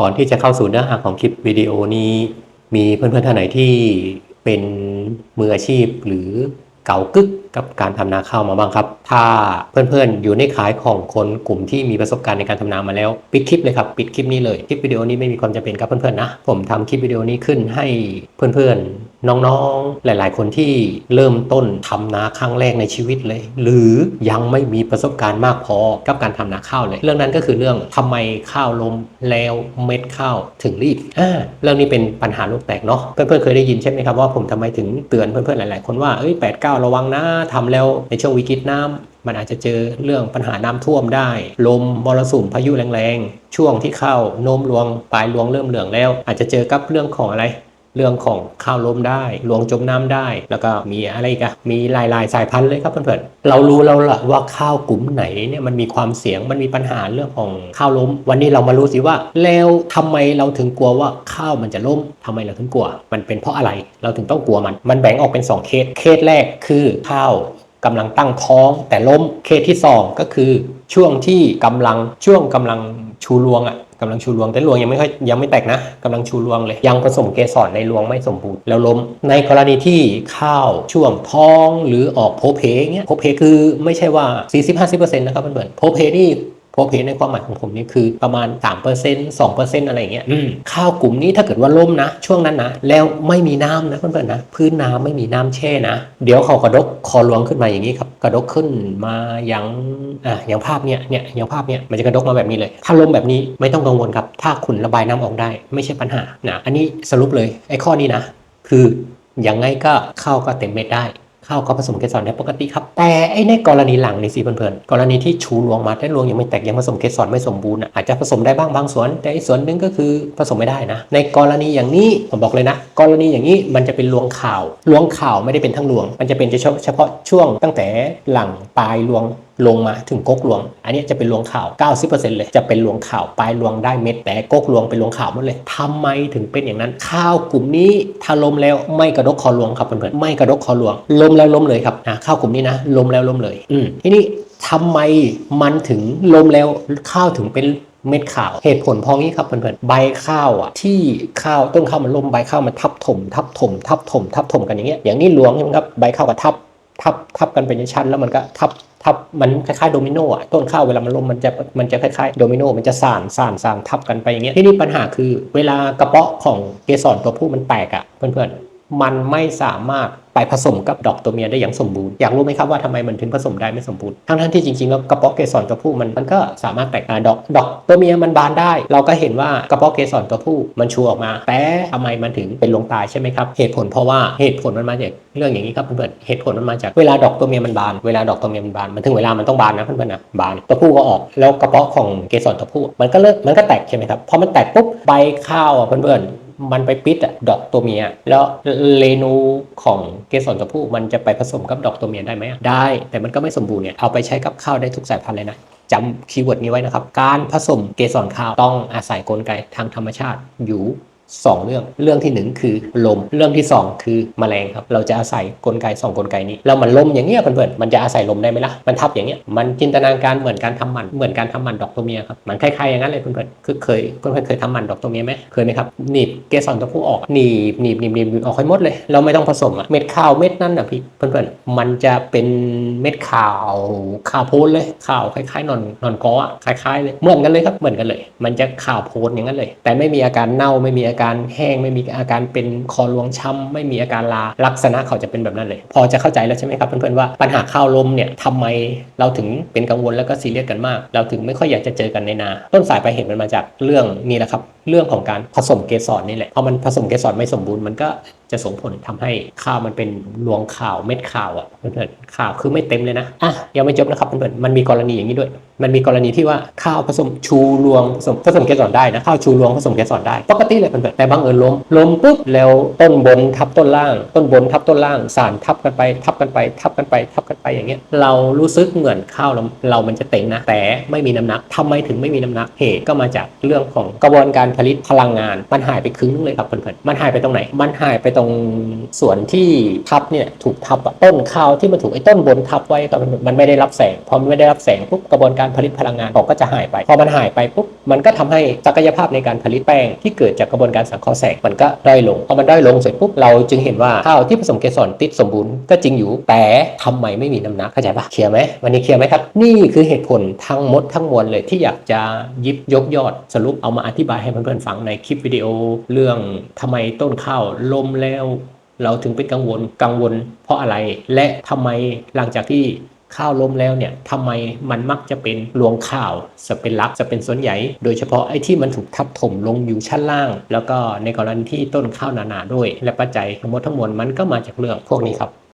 ก่อนที่จะเข้าสู่เนื้อหาของคลิปวิดีโอนี้ มีเพื่อนๆท่านไหนที่เป็นมืออาชีพหรือเก่ากึก กับการทำนาข้าวมาบ้างครับ ถ้าเพื่อนๆ อยู่ในขายของคนกลุ่มที่มีประสบการณ์ในการทำนามาแล้ว ปิดคลิปเลยครับปิดคลิปนี้เลยคลิปวิดีโอนี้ไม่มีความจำเป็นครับเพื่อนๆนะผมทำคลิปวิดีโอนี้ขึ้นให้เพื่อนๆ น้องๆ หลาย ๆ คนที่เริ่มต้นทำนาครั้งแรกในชีวิตเลย หรือยังไม่มีประสบการณ์มากพอกับการทำนาข้าวเลย เรื่องนั้นก็คือเรื่องทำไมข้าวลมแล้วเม็ดข้าวถึงรีบอ่าเรื่องนี้เป็นปัญหาลูกแตกเนาะเพื่อนๆเคยได้ยินใช่ไหมครับว่าผมทำไมถึงเตือนเพื่อนๆหลาย ๆ คนว่าเอ้ยแปดเก้าระวังนะทำแล้วในช่วงวิกฤตน้ำมันอาจจะเจอเรื่องปัญหาน้ำท่วมได้ ลมมรสุมพายุแรงๆ ช่วงที่เข้าโน้มลวงปลายลวงเริ่มเหลืองแล้ว อาจจะเจอกับเรื่องของอะไร เรื่องของข้าวล้มได้รวงจมน้ำได้ แล้วก็มีอะไรกันมีหลายๆ สายพันธุ์เลยครับเพื่อนๆเรารู้แล้วล่ะว่าข้าวกลุ่มไหนเนี่ยมันมีความเสี่ยงมันมีปัญหาเรื่องของข้าวล้ม วันนี้เรามารู้สิว่า แล้วทำไมเราถึงกลัวว่าข้าวมันจะล้มทำไมเราถึงกลัว มันเป็นเพราะอะไรเราถึงต้องกลัวมัน มันแบ่งออกเป็นสองเคสเคสแรกคือข้าวกำลังตั้งท้องแต่ล้มเคสที่ 2 ก็คือ ช่วงที่กำลังช่วงกำลังชูรวงอะกำลังชูรวงแต่รวงยังไม่ค่อยยังไม่แตกนะกำลังชูรวงเลย ยังผสมเกสรในรวงไม่สมบูรณ์แล้วล้ม ในกรณีที่ข้าวช่วงท้องหรือออกโพเพเงี้ยโพเพคือไม่ใช่ว่า 40-50%นะครับเพื่อนๆโพเพนี่ โพเพในความหมายของผมนี่คือประมาณ 3% 2%อะไรอย่างเงี้ยอืมข้าวกลุ่มนี้ถ้าเกิดว่าล่มนะ ช่วงนั้นนะแล้วไม่มีน้ำนะเพื่อนๆนะพื้นน้ำไม่มีน้ำแช่นะ เดี๋ยวเขากระดกคอหลวงขึ้นมาอย่างนี้ครับกระดกขึ้นมาอย่างอะอย่างภาพเนี้ยเนี่ยอย่างภาพเนี้ยมันจะกระดกมาแบบนี้เลย ถ้าล่มแบบนี้ไม่ต้องกังวลครับ ถ้าคุณระบายน้ำออกได้ไม่ใช่ปัญหานะอันนี้สรุปเลยไอ้ข้อนี้นะ คือยังไงก็ข้าวก็เต็มเม็ดได้ ข้าวก็ผสมเกสรได้ปกติครับ แต่ไอ้ในกรณีหลังนี่สิเพื่อนๆกรณีที่ชูรวงมาแต่รวงยังไม่แตกยังผสมเกสรไม่สมบูรณ์อาจจะผสมได้บ้างบางส่วน แต่อีกส่วนหนึ่งก็คือผสมไม่ได้นะ ในกรณีอย่างนี้ผมบอกเลยนะ กรณีอย่างนี้มันจะเป็นรวงข่าวรวงข่าวไม่ได้เป็นทั้งรวง มันจะเป็นเฉพาะช่วงตั้งแต่หลังปลายรวง ลงมาถึงก๊กรวง อันนี้จะเป็นรวงข่าว 90%เลยจะเป็นรวงข่าวปลายรวงได้เม็ดแต่ก๊กรวงเป็นรวงข่าวหมดเลยทำไมถึงเป็นอย่างนั้น ข้าวกลุ่มนี้ถ้าล้มแล้วไม่กระดกคอรวงครับเพื่อนๆไม่กระดกคอรวงล้มแล้วล้มเลยครับนะข้าวกลุ่มนี้นะล้มแล้วล้มเลย อืมทีนี้ทำไมมันถึงล้มแล้วข้าวถึงเป็นเม็ดขาวเหตุผลเพราะงี้ครับเพื่อนๆใบข้าวอะที่ข้าวต้นข้าวมันล้มใบข้าวมันทับถมทับถมทับถมทับถมกันอย่างเงี้ยอย่างนี้รวงใช่ไหมครับใบข้าวก็ทับ ทับทับกันเป็นชั้นแล้วมันก็ทับทับมันคล้ายๆโดมิโนอะต้นข้าวเวลามันล้มมันจะมันจะคล้ายๆโดมิโนมันจะสานสานสานทับกันไปอย่างเงี้ยที่นี่ปัญหาคือ เวลากระเปาะของเกสรตัวผู้มันแตกอะเพื่อนๆ มันไม่สามารถไปผสมกับดอกตัวเมียได้อย่างสมบูรณ์ อยากรู้ไหมครับว่าทำไมมันถึงผสมได้ไม่สมบูรณ์ ทั้งทั้งที่จริงๆแล้วกระเปาะเกสรตัวผู้มันมันก็สามารถแตกดอกดอกตัวเมียมันบานได้ เราก็เห็นว่ากระเปาะเกสรตัวผู้มันชูออกมา แต่ทำไมมันถึงเป็นลงตายใช่ไหมครับ เหตุผลเพราะว่าเหตุผลมันมาจากเรื่องอย่างนี้ครับเพื่อนๆเหตุผลมันมาจากเวลาดอกตัวเมียมันบาน เวลาดอกตัวเมียมันบานมันถึงเวลามันต้องบานนะเพื่อนๆนะบานตัวผู้ก็ออกแล้วกระเปาะของเกสรตัวผู้มันก็เลิกมันก็แตกใช่ไหมครับพอมันแตกปุ๊บใบข้าวอะเพื่อนๆ มันไปปิดอะดอกตัวเมีย แล้วเรนูของเกสรตัวผู้มันจะไปผสมกับดอกตัวเมียได้ไหมอะได้แต่มันก็ไม่สมบูรณ์เนี่ยเอาไปใช้กับข้าวได้ทุกสายพันธุ์เลยนะจำคีย์เวิร์ดนี้ไว้นะครับ การผสมเกสรข้าวต้องอาศัยกลไกทางธรรมชาติอยู่ สองเรื่อง เรื่องที่หนึ่งคือลม เรื่องที่สองคือแมลงครับ เราจะอาศัยกลไกสองกลไกนี้ แล้วมันลมอย่างเงี้ยเพื่อนๆ มันจะอาศัยลมได้ไหมล่ะ มันทับอย่างเงี้ย มันจินตนาการเหมือนการทำหมัน เหมือนการทำหมันดอกตัวเมียครับ มันคล้ายๆอย่างนั้นเลยเพื่อนๆ คือเคยเพื่อนๆเคยทำมันดอกตัวเมียไหมเคยไหมครับ หนีบเกสรตัวผู้ออก หนีบหนีบหนีบหนีบออกให้หมดเลย เราไม่ต้องผสมอะเม็ดข้าวเม็ดนั่นนะพี่เพื่อนๆ มันจะเป็นเม็ดข่าวข่าวโพนเลยข่าวคล้ายๆนอนนอนกออะคล้ายๆเลย เหมือนกันเลยครับ เหมือนกันเลย มันจะข่าวโพนอย่างนั้นเลย แต่ไม่มีอาการเน่าไม่มีอาการแห้งไม่มีอาการเป็นคอรวงช้ำไม่มีอาการลาลักษณะเขาจะเป็นแบบนั้นเลย พอจะเข้าใจแล้วใช่ไหมครับเพื่อนๆว่าปัญหาข้าวลมเนี่ยทำไมเราถึงเป็นกังวลแล้วก็ซีเรียสกันมาก เราถึงไม่ค่อยอยากจะเจอกันในนา ต้นสายปลายเหตุมันมาจากเรื่องนี้แหละครับ เรื่องของการผสมเกสรนี่แหละพอมันผสมเกสรไม่สมบูรณ์มันก็จะส่งผลทำให้ข้าวมันเป็นรวงข่าวเม็ดข่าวอะเพื่อนๆข่าวคือไม่เต็มเลยนะอะยังไม่จบนะครับเพื่อนๆมันมีกรณีอย่างนี้ด้วย มันมีกรณีที่ว่าข้าวผสมชูรวงผสมผสมเกสรได้นะข้าวชูรวงผสมเกสรได้ปกติเลยเพื่อนๆแต่บังเอิญล้มล้มปุ๊บแล้วต้นบนทับต้นล่าง ต้นบนทับต้นล่างสารทับกันไป ทับกันไป ทับกันไป ทับกันไปอย่างเงี้ยเรารู้สึกเหมือนข้าวเราเรามันจะเต็งนะแต่ไม่มีน้ำหนักทำไมถึงไม่มีน้ำหนักเหตุก็มาจากเรื่องของกระบวนการผลิตพลังงาน มันหายไปครึ่งนึงเลยครับเพื่อนๆมันหายไปตรงไหน มันหายไปตรงส่วนที่ทับเนี่ยถูกทับต้นข้าวที่มันถูกไอ้ต้นบนทับไว้กับมันไม่ได้รับแสงพอมันไม่ได้รับแสงปุ๊บกระบวนการผลิตพลังงานของก็จะหายไปพอมันหายไปปุ๊บมันก็ทำให้ศักยภาพในการผลิตแป้งที่เกิดจากกระบวนการสังเคราะห์แสงมันก็ด้อยลงพอมันด้อยลงเสร็จปุ๊บเราจึงเห็นว่าข้าวที่ผสมเกสรติดสมบูรณ์ก็จริงอยู่แต่ทำไมไม่มีน้ำหนักเข้าใจปะเคลียร์ไหมวันนี้เคลียร์ไหมครับ นี่คือเหตุผลทั้งหมดทั้งมวลเลยที่อยากจะยิบยกยอดสรุปเอามาอธิบายให้เพื่อนๆฟังในคลิปวิดีโอ เรื่องทำไมต้นข้าวล้มแล้ว เราถึงเป็นกังวลกังวล เพราะอะไร และทำไมหลังจากที่ข้าวล้มแล้วเนี่ยทำไมมันมักจะเป็นรวงข้าวจะเป็นลักจะเป็นส่วนใหญ่ โดยเฉพาะไอ้ที่มันถูกทับถมลงอยู่ชั้นล่าง แล้วก็ในกรณีที่ต้นข้าวหนาๆด้วย และปัจจัยทั้งหมดทั้งมวลมันก็มาจากเรื่องพวกนี้ครับ